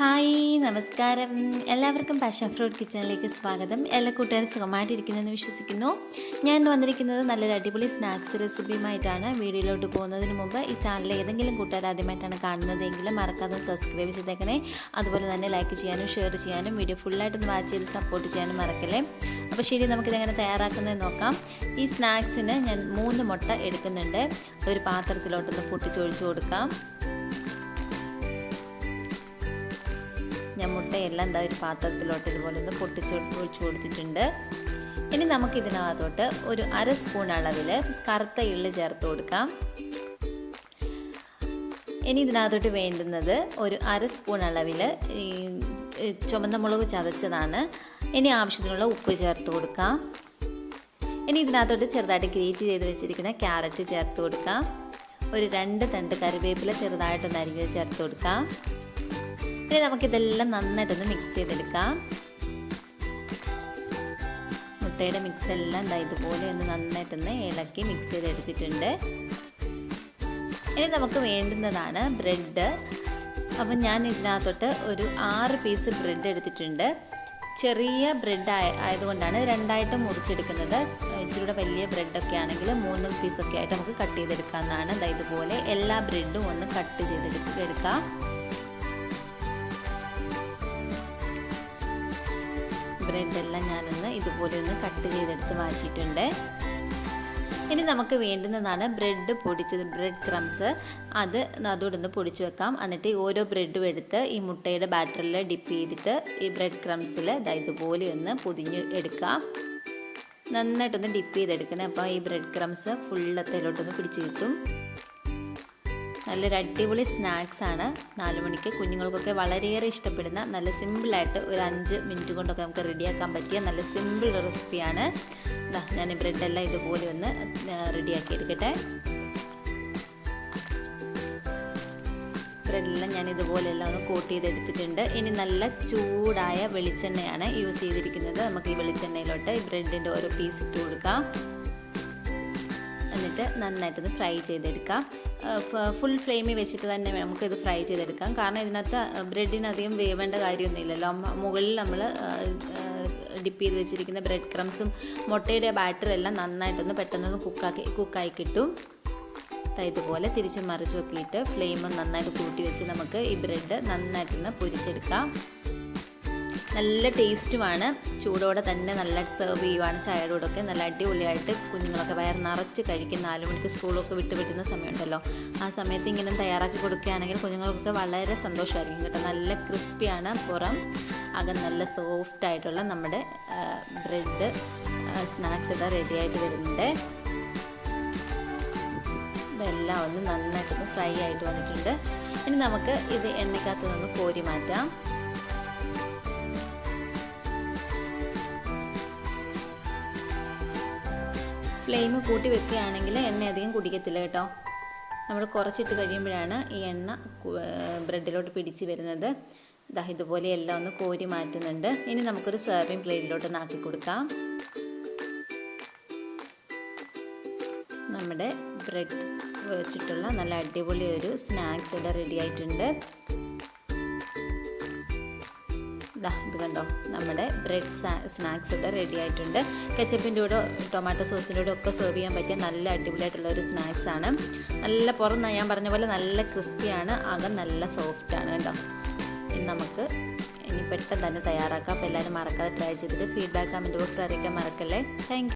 Hi നമസ്കാരം. എല്ലാവർക്കും passion fruit കിച്ചണിലേക്ക് സ്വാഗതം. എല്ലാ കൂട്ടുകാരും സുഖമായിട്ടിരിക്കുന്നെന്ന് വിശ്വസിക്കുന്നു. ഞാൻ വന്നിരിക്കുന്നത് നല്ലൊരു അടിപൊളി സ്നാക്സ് റെസിപ്പിയുമായിട്ടാണ് വീഡിയോയിലോട്ട് പോകുന്നതിന് മുമ്പ് ഈ ചാനൽ ഏതെങ്കിലും കൂട്ടുകാർ ആദ്യമായിട്ടാണ് കാണുന്നതെങ്കിൽ മറക്കാതെ സബ്സ്ക്രൈബ് ചെയ്തേക്കണേ. അതുപോലെ തന്നെ ലൈക്ക് ചെയ്യാനും ഷെയർ ചെയ്യാനും വീഡിയോ ഫുള്ളായിട്ടൊന്ന് വാച്ച് ചെയ്ത് സപ്പോർട്ട് ചെയ്യാനും മറക്കല്ലേ? അപ്പോൾ ശരി നമുക്കിതെങ്ങനെ തയ്യാറാക്കുന്നത് നോക്കാം. ഈ സ്നാക്സിന് ഞാൻ മൂന്ന് മുട്ട എടുക്കുന്നുണ്ട്. ഒരു പാത്രത്തിലോട്ടൊന്ന് പൊട്ടിച്ചൊഴിച്ച് കൊടുക്കാം. ഞാൻ മുട്ടയെല്ലാം എന്താ ഒരു പാത്രത്തിലോട്ട് ഇതുപോലെ ഒന്ന് പൊട്ടിച്ച് ഒഴിച്ചു കൊടുത്തിട്ടുണ്ട്. ഇനി നമുക്ക് ഇതിനകത്തോട്ട് ഒരു അര സ്പൂൺ അളവിൽ കറുത്ത എള്ള് ചേർത്ത് കൊടുക്കാം. ഇനി ഇതിനകത്തോട്ട് വേണ്ടുന്നത് ഒരു അര സ്പൂൺ അളവിൽ ഈ ചുമന്ന മുളക് ചതച്ചതാണ്. ഇനി ആവശ്യത്തിനുള്ള ഉപ്പ് ചേർത്ത് കൊടുക്കാം. ഇനി ഇതിനകത്തോട്ട് ചെറുതായിട്ട് ഗ്രേറ്റ് ചെയ്ത് വെച്ചിരിക്കുന്ന ക്യാരറ്റ് ചേർത്ത് കൊടുക്കാം. ഒരു രണ്ട് തണ്ട് കറിവേപ്പില ചെറുതായിട്ടൊന്ന് അരിഞ്ഞത് ചേർത്ത് കൊടുക്കാം. ഇനി നമുക്കിതെല്ലാം നന്നായിട്ടൊന്ന് മിക്സ് ചെയ്തെടുക്കാം. മുട്ടയുടെ മിക്സ് എല്ലാം എന്താ ഇതുപോലെ ഒന്ന് നന്നായിട്ടൊന്ന് ഇളക്കി മിക്സ് ചെയ്തെടുത്തിട്ടുണ്ട്. ഇനി നമുക്ക് വേണ്ടുന്നതാണ് ബ്രെഡ്. അപ്പം ഞാൻ ഇതിനകത്തോട്ട് ഒരു ആറ് പീസ് ബ്രെഡ് എടുത്തിട്ടുണ്ട്. ചെറിയ ബ്രെഡ് ആയതുകൊണ്ടാണ് രണ്ടായിട്ട് മുറിച്ചെടുക്കുന്നത്. ഇച്ചിരി വലിയ ബ്രെഡൊക്കെ ആണെങ്കിൽ മൂന്ന് പീസൊക്കെ ആയിട്ട് നമുക്ക് കട്ട് ചെയ്തെടുക്കാവുന്നതാണ്. ഇതുപോലെ എല്ലാ ബ്രെഡും ഒന്ന് കട്ട് ചെയ്തെടുക്കാം ബ്രെഡെല്ലാം ഞാനൊന്ന് ഇതുപോലെ ഒന്ന് കട്ട് ചെയ്തെടുത്ത് മാറ്റിയിട്ടുണ്ട്. ഇനി നമുക്ക് വേണ്ടുന്നതാണ് ബ്രെഡ് പൊടിച്ചത് ബ്രെഡ് ക്രംസ് അത് അതോടൊന്ന് പൊടിച്ചു വെക്കാം. എന്നിട്ട് ഓരോ ബ്രെഡും എടുത്ത് ഈ മുട്ടയുടെ ബാറ്ററിൽ ഡിപ്പ് ചെയ്തിട്ട് ഈ ബ്രെഡ് ക്രംസിൽ ഇതുപോലെ ഒന്ന് പൊതിഞ്ഞ് എടുക്കാം. നന്നായിട്ടൊന്ന് ഡിപ്പ് ചെയ്തെടുക്കണം. അപ്പോൾ ഈ ബ്രെഡ് ക്രംസ് ഫുള്ള് തേലോട്ടൊന്ന് പിടിച്ച് കിട്ടും. നല്ലൊരു അടിപൊളി സ്നാക്സ് ആണ്. നാല് മണിക്ക് കുഞ്ഞുങ്ങൾക്കൊക്കെ വളരെയേറെ ഇഷ്ടപ്പെടുന്ന നല്ല സിമ്പിളായിട്ട് ഒരു അഞ്ച് മിനിറ്റ് കൊണ്ടൊക്കെ നമുക്ക് റെഡിയാക്കാൻ പറ്റിയ നല്ല സിമ്പിൾ റെസിപ്പിയാണ് ഞാൻ ഞാൻ ബ്രെഡെല്ലാം ഇതുപോലെ ഒന്ന് റെഡിയാക്കി എടുക്കട്ടെ. ബ്രെഡെല്ലാം ഞാൻ ഇതുപോലെയെല്ലാം ഒന്ന് കോട്ട് ചെയ്തെടുത്തിട്ടുണ്ട്. ഇനി നല്ല ചൂടായ വെളിച്ചെണ്ണയാണ് യൂസ് ചെയ്തിരിക്കുന്നത്. നമുക്ക് ഈ വെളിച്ചെണ്ണയിലോട്ട് ഈ ബ്രെഡിന്റെ ഓരോ പീസ് ഇട്ട് കൊടുക്കാം. എന്നിട്ട് നന്നായിട്ടൊന്ന് ഫ്രൈ ചെയ്തെടുക്കാം. ഫുൾ ഫ്ലെയിമിൽ വെച്ചിട്ട് തന്നെ നമുക്ക് ഇത് ഫ്രൈ ചെയ്തെടുക്കാം. കാരണം ഇതിനകത്ത് ബ്രെഡിനധികം വേവേണ്ട കാര്യമൊന്നുമില്ലല്ലോ. മുകളിൽ നമ്മൾ ഡിപ്പ് ചെയ്ത് വെച്ചിരിക്കുന്ന ബ്രെഡ് ക്രംസും മുട്ടയുടെ ബാറ്ററും എല്ലാം നന്നായിട്ടൊന്ന് പെട്ടെന്നൊന്ന് കുക്കാക്കി കുക്കായി കിട്ടും. ഇതുപോലെ തിരിച്ചും മറിച്ചും നോക്കിയിട്ട് ഇട്ട് ഫ്ലെയിം നന്നായിട്ട് കൂട്ടി വെച്ച് നമുക്ക് ഈ ബ്രെഡ് നന്നായിട്ടൊന്ന് പൊരിച്ചെടുക്കാം. നല്ല ടേസ്റ്റുമാണ്. ചൂടോടെ തന്നെ നല്ല സെർവ് ചെയ്യുവാണ് ചായയുടെ കൂടെ നല്ല അടിപൊളിയായിട്ട് കുഞ്ഞുങ്ങളൊക്കെ വയർ നിറച്ച് കഴിക്കും നാല് മണിക്ക് സ്കൂളൊക്കെ വിട്ട് വിട്ടുന്ന സമയമുണ്ടല്ലോ. ആ സമയത്ത് ഇങ്ങനെ തയ്യാറാക്കി കൊടുക്കുകയാണെങ്കിൽ കുഞ്ഞുങ്ങൾക്കൊക്കെ വളരെ സന്തോഷമായിരിക്കും കേട്ടോ. നല്ല ക്രിസ്പിയാണ് പുറം. അകം നല്ല സോഫ്റ്റ് ആയിട്ടുള്ള നമ്മുടെ ബ്രെഡ് സ്നാക്സ് ഒക്കെ റെഡി ആയിട്ട് വരുന്നുണ്ട്. ഇതെല്ലാം ഒന്ന് നന്നായിട്ടൊന്ന് ഫ്രൈ ആയിട്ട് വന്നിട്ടുണ്ട്. ഇനി നമുക്ക് ഇത് എണ്ണയ്ക്കകത്ത് നിന്ന് കോരി മാറ്റാം. ഫ്ലെയിം കൂട്ടി വെക്കുകയാണെങ്കിൽ എണ്ണ അധികം കുടിക്കത്തില്ല കേട്ടോ. നമ്മൾ കുറച്ചിട്ട് കഴിയുമ്പോഴാണ് ഈ എണ്ണ ബ്രെഡിലോട്ട് പിടിച്ച് വരുന്നത്. ദാ ഇതുപോലെ എല്ലാം ഒന്ന് കോരി മാറ്റുന്നുണ്ട്. ഇനി നമുക്കൊരു സെർവിങ് പ്ലേറ്റിലോട്ട് നാക്കി കൊടുക്കാം. നമ്മുടെ ബ്രെഡ് വെച്ചിട്ടുള്ള നല്ല അടിപൊളി ഒരു സ്നാക്സ് ഇവിടെ റെഡി ആയിട്ടുണ്ട്. ഇതാ ഇത് കണ്ടോ? നമ്മുടെ ബ്രെഡ് സ്നാക്സ് ഇവിടെ റെഡി ആയിട്ടുണ്ട്. കെച്ചപ്പിന്റെ കൂടെ ടൊമാറ്റോ സോസിന്റെ കൂടെ ഒക്കെ സെർവ് ചെയ്യാൻ പറ്റിയ നല്ല അടിപൊളിയായിട്ടുള്ള ഒരു സ്നാക്സ് ആണ്. നല്ല പുറം ഞാൻ പറഞ്ഞ പോലെ നല്ല ക്രിസ്പിയാണ് അകം നല്ല സോഫ്റ്റ് ആണ് കേട്ടോ ഇനി നമുക്ക് ഇനി പെട്ടെന്ന് തന്നെ തയ്യാറാക്കാം. അപ്പോൾ എല്ലാവരും മറക്കാതെ ട്രൈ ചെയ്തിട്ട് ഫീഡ്ബാക്ക് കമന്റ് ബോക്സിൽ അറിയിക്കാൻ മറക്കല്ലേ? താങ്ക്